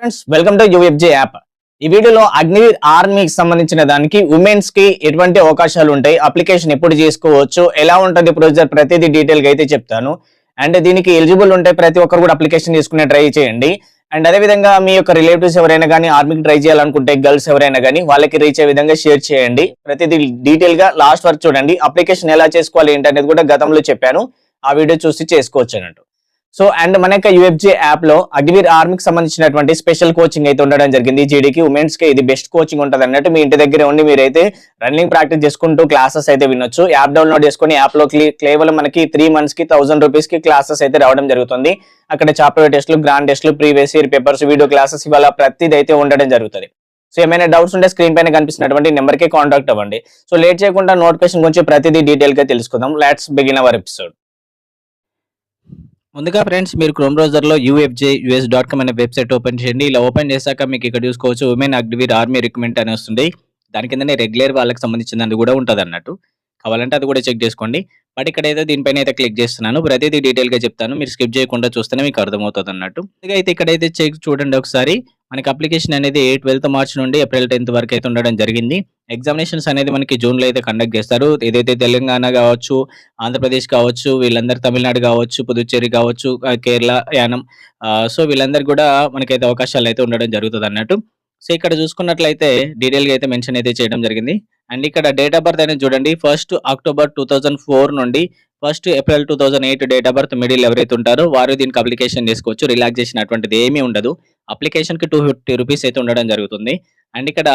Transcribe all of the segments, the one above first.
Friends welcome to UFJ app ఈ వీడియోలో అగ్నివీర్ ఆర్మీకి సంబంధించిన దానికి ఉమెన్స్కి ఎటువంటి అవకాశాలు ఉంటాయి అప్లికేషన్ ఎప్పుడు చేసుకోవచ్చు ఎలా ఉంటుంది ప్రొసీజర్ ప్రతిదీ డీటెయిల్గా అయితే చెప్తాను. అండ్ దీనికి ఎలిజిబుల్ ఉంటే ప్రతి ఒక్కరు కూడా అప్లికేషన్ తీసుకునే ట్రై చేయండి. అండ్ అదే విధంగా మీ యొక్క రిలేటివ్స్ ఎవరైనా కానీ ఆర్మీకి ట్రై చేయాలనుకుంటే గర్ల్స్ ఎవరైనా కానీ వాళ్ళకి రీచ్ అయ్యే విధంగా షేర్ చేయండి. ప్రతిదీ డీటెయిల్గా లాస్ట్ వరకు చూడండి అప్లికేషన్ ఎలా చేసుకోవాలి ఏంటనేది కూడా గతంలో చెప్పాను. ఆ వీడియో చూసి చేసుకోవచ్చు అన్నట్టు. సో అండ్ మన యొక్క యూఎఫ్జే యాప్లో అగ్నివీర్ ఆర్మీకి సంబంధించినటువంటి స్పెషల్ కోచింగ్ అయితే ఉండడం జరిగింది. జీడీకి ఉమెన్స్కి ఇది బెస్ట్ కోచింగ్ ఉంటుంది అన్నట్టు మీ ఇంటి దగ్గర ఉండి మీరైతే రన్నింగ్ ప్రాక్టీస్ చేసుకుంటూ క్లాసెస్ అయితే వినొచ్చు. యాప్ డౌన్లోడ్ చేసుకుని యాప్లో కేవలం మనకి త్రీ మంత్స్కి థౌసండ్ రూపీస్కి క్లాసెస్ అయితే రావడం జరుగుతుంది. అక్కడ చాప్టర్ టెస్ట్లు గ్రాండ్ టెస్ట్లు previous year papers video classes ఇవాళ ప్రతిదీ అయితే ఉండడం జరుగుతుంది. సో ఏమైనా డౌట్స్ ఉంటే స్క్రీన్ పైన కనిపిస్తున్నటువంటి నెంబర్కి కాంటాక్ట్ అవ్వండి. సో లేట్ చేయకుండా నోటిఫికేషన్ గురించి ప్రతిదీ డీటెయిల్గా తెలుసుకుందాం. Let's begin our episode. ముందుగా ఫ్రెండ్స్ మీరు క్రోమ్ బ్రౌజర్లో యూఎఫ్జే యూఎస్ డాట్ కామ్ అనే వెబ్సైట్ ఓపెన్ చేయండి. ఇలా ఓపెన్ చేశాక మీకు ఇక్కడ చూసుకోవచ్చు ఉమెన్ అగ్నివీర్ ఆర్మీ రిక్రూట్మెంట్ అని వస్తుంది. దాని కిందనే రెగ్యులర్ వాళ్ళకి సంబంధించినది కూడా ఉంటుంది అన్నట్టు. కావాలంటే అది కూడా చెక్ చేసుకోండి. బట్ ఇక్కడ ఏదో దీనిపైన అయితే క్లిక్ చేస్తున్నాను. ప్రతిదీ డీటెయిల్గా చెప్తాను. మీరు స్కిప్ చేయకుండా చూస్తేనే మీకు అర్థమవుతుంది అన్నట్టు. ఇక అయితే ఇక్కడైతే చెక్ చూడండి ఒకసారి. మనకి అప్లికేషన్ అనేది ట్వెల్త్ మార్చ్ నుండి ఏప్రిల్ టెన్త్ వరకు అయితే ఉండడం జరిగింది. ఎగ్జామినేషన్స్ అనేది మనకి జూన్లో అయితే కండక్ట్ చేస్తారు. ఏదైతే తెలంగాణ కావచ్చు ఆంధ్రప్రదేశ్ కావచ్చు వీళ్ళందరూ తమిళనాడు కావచ్చు పుదుచ్చేరి కావచ్చు కేరళ యానం సో వీళ్ళందరూ కూడా మనకైతే అవకాశాలు అయితే ఉండడం జరుగుతుంది అన్నట్టు. సో ఇక్కడ చూసుకున్నట్లయితే డీటెయిల్గా అయితే మెన్షన్ అయితే చేయడం జరిగింది. అండ్ ఇక్కడ డేట్ ఆఫ్ బర్త్ అనేది చూడండి. ఫస్ట్ అక్టోబర్ టూ ఫోర్ నుండి first April two thousand eight date of birth middle ఎవరైతే ఉంటారో వారు దీనికి అప్లికేషన్ చేసుకోవచ్చు రిలాక్సేషన్ అటువంటిది ఏమీ ఉండదు. అప్లికేషన్కి టూ ఫిఫ్టీ రూపీస్ అయితే ఉండడం జరుగుతుంది. అండ్ ఇక్కడ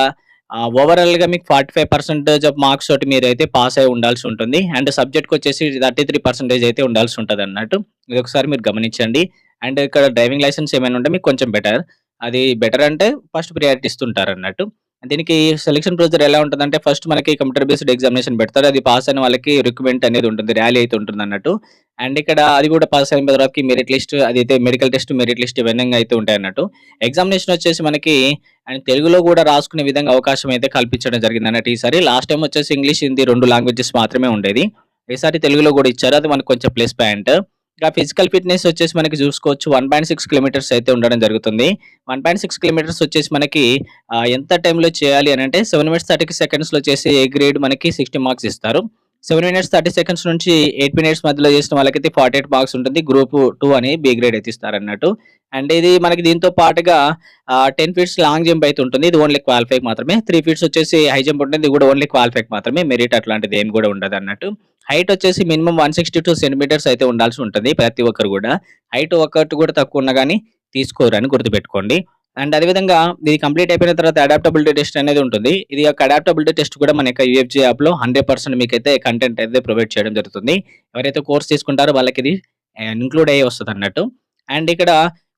ఓవరాల్గా మీకు forty five percentage of marks తోటి మీరు అయితే పాస్ అయి ఉండాల్సి ఉంటుంది. అండ్ సబ్జెక్ట్ వచ్చేసి థర్టీ త్రీ పర్సెంటేజ్ అయితే ఉండాల్సి ఉంటుంది అన్నట్టు ఇది ఒకసారి మీరు గమనించండి. అండ్ ఇక్కడ డ్రైవింగ్ లైసెన్స్ ఏమైనా ఉంటే మీకు కొంచెం బెటర్. అది బెటర్ అంటే ఫస్ట్ ప్రియారిటీ ఇస్తుంటారు అన్నట్టు దీనికి సెలక్షన్ ప్రొసీజర్ ఎలా ఉంటుందంటే ఫస్ట్ మనకి కంప్యూటర్ బేస్డ్ ఎగ్జామినేషన్ పెడతారు. అది పాస్ అయిన వాళ్ళకి రిక్రూట్మెంట్ అనేది ఉంటుంది ర్యాలీ అయితే ఉంటుంది అన్నట్టు. అండ్ ఇక్కడ అది కూడా పాస్ అయిన తర్వాతకి మెరిట్ లిస్ట్ అది అయితే మెడికల్ టెస్ట్ మెరిట్ లిస్ట్ ఇవన్నీ అయితే ఉంటాయి అన్నట్టు. ఎగ్జామినేషన్ వచ్చేసి మనకి అండ్ తెలుగులో కూడా రాసుకునే విధంగా అవకాశం అయితే కల్పించడం జరిగింది అన్నట్టు ఈసారి లాస్ట్ టైం వచ్చేసి ఇంగ్లీష్ హిందీ రెండు లాంగ్వేజెస్ మాత్రమే ఉండేది. ఈసారి తెలుగులో కూడా ఇచ్చారు. అది మనకు కొంచెం ప్లస్ పాయింట్ ఇంకా ఫిజికల్ ఫిట్నెస్ వచ్చేసి మనకి చూసుకోవచ్చు. వన్ పాయింట్ సిక్స్ కిలోమీటర్స్ అయితే ఉండడం జరుగుతుంది. వన్ పాయింట్ సిక్స్ కిలోమీటర్స్ వచ్చేసి మనకి ఎంత టైంలో చేయాలి అని అంటే సెవెన్ మినిట్స్ థర్టీ సెకండ్స్లో చేసి ఏ గ్రేడ్ మనకి సిక్స్టీ మార్క్స్ ఇస్తారు. సెవెన్ మినిట్స్ థర్టీ సెకండ్స్ నుంచి ఎయిట్ మినిట్స్ మధ్యలో చేసిన వాళ్ళకైతే ఫార్టీ ఎయిట్ మార్క్స్ ఉంటుంది. గ్రూప్ టూ అని బి గ్రేడ్ అయితే ఇస్తారు అన్నట్టు అండ్ ఇది మనకి దీంతో పాటుగా టెన్ ఫీట్స్ లాంగ్ జంప్ అయితే ఉంటుంది. ఇది ఓన్లీ క్వాలిఫై మాత్రమే. త్రీ ఫీట్స్ వచ్చేసి హై జంప్ ఉంటుంది. ఇది కూడా ఓన్లీ క్వాలిఫై మాత్రమే. మెరిట్ అట్లాంటిది ఏం కూడా ఉండదు అన్నట్టు. హైట్ వచ్చేసి minimum one sixty two centimetres అయితే ఉండాల్సి ఉంటుంది ప్రతి ఒక్కరు కూడా. హైట్ ఒకటి కూడా తక్కువ ఉన్నా కానీ తీసుకోరు అని గుర్తుపెట్టుకోండి. అండ్ అదేవిధంగా ఇది కంప్లీట్ అయిపోయిన తర్వాత అడాప్టబిలిటీ టెస్ట్ అనేది ఉంటుంది. ఇది యొక్క అడాప్టబిలిటీ టెస్ట్ కూడా మన యొక్క యూఎఫ్జీ యాప్లో హండ్రెడ్ పర్సెంట్ మీకు అయితే కంటెంట్ అయితే ప్రొవైడ్ చేయడం జరుగుతుంది. ఎవరైతే కోర్స్ తీసుకుంటారో వాళ్ళకి ఇది ఇంక్లూడ్ అయ్యి వస్తుంది అన్నట్టు. అండ్ ఇక్కడ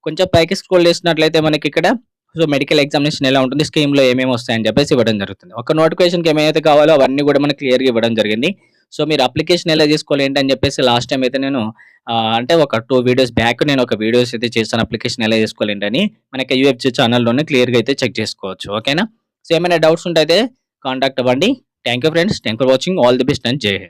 కొంచెం పైకి స్క్రోల్ చేసినట్లయితే మనకి ఇక్కడ సో మెడికల్ ఎగ్జామినేషన్ ఎలా ఉంటుంది స్కీమ్లో ఏమేమి వస్తాయని చెప్పేసి ఇవ్వడం జరుగుతుంది. ఒక నోటిఫికేషన్కి ఏమైతే కావాలో అవన్నీ కూడా మనకి క్లియర్గా ఇవ్వడం జరిగింది. సో మీరు అప్లికేషన్ ఎలా చేసుకోవాలి ఏంటని చెప్పేసి లాస్ట్ టైం అయితే నేను అంటే ఒక టూ వీడియోస్ బ్యాక్ నేను ఒక వీడియోస్ అయితే చేస్తాను అప్లికేషన్ ఎలా చేసుకోవాలి ఏంటని మనకి యూఎఫ్జీ ఛానల్లోనే క్లియర్గా అయితే చెక్ చేసుకోవచ్చు. ఓకేనా సో ఏమైనా డౌట్స్ ఉంటే అయితే కాంటాక్ట్ అవ్వండి. Thank you friends thank for watching all the best and జై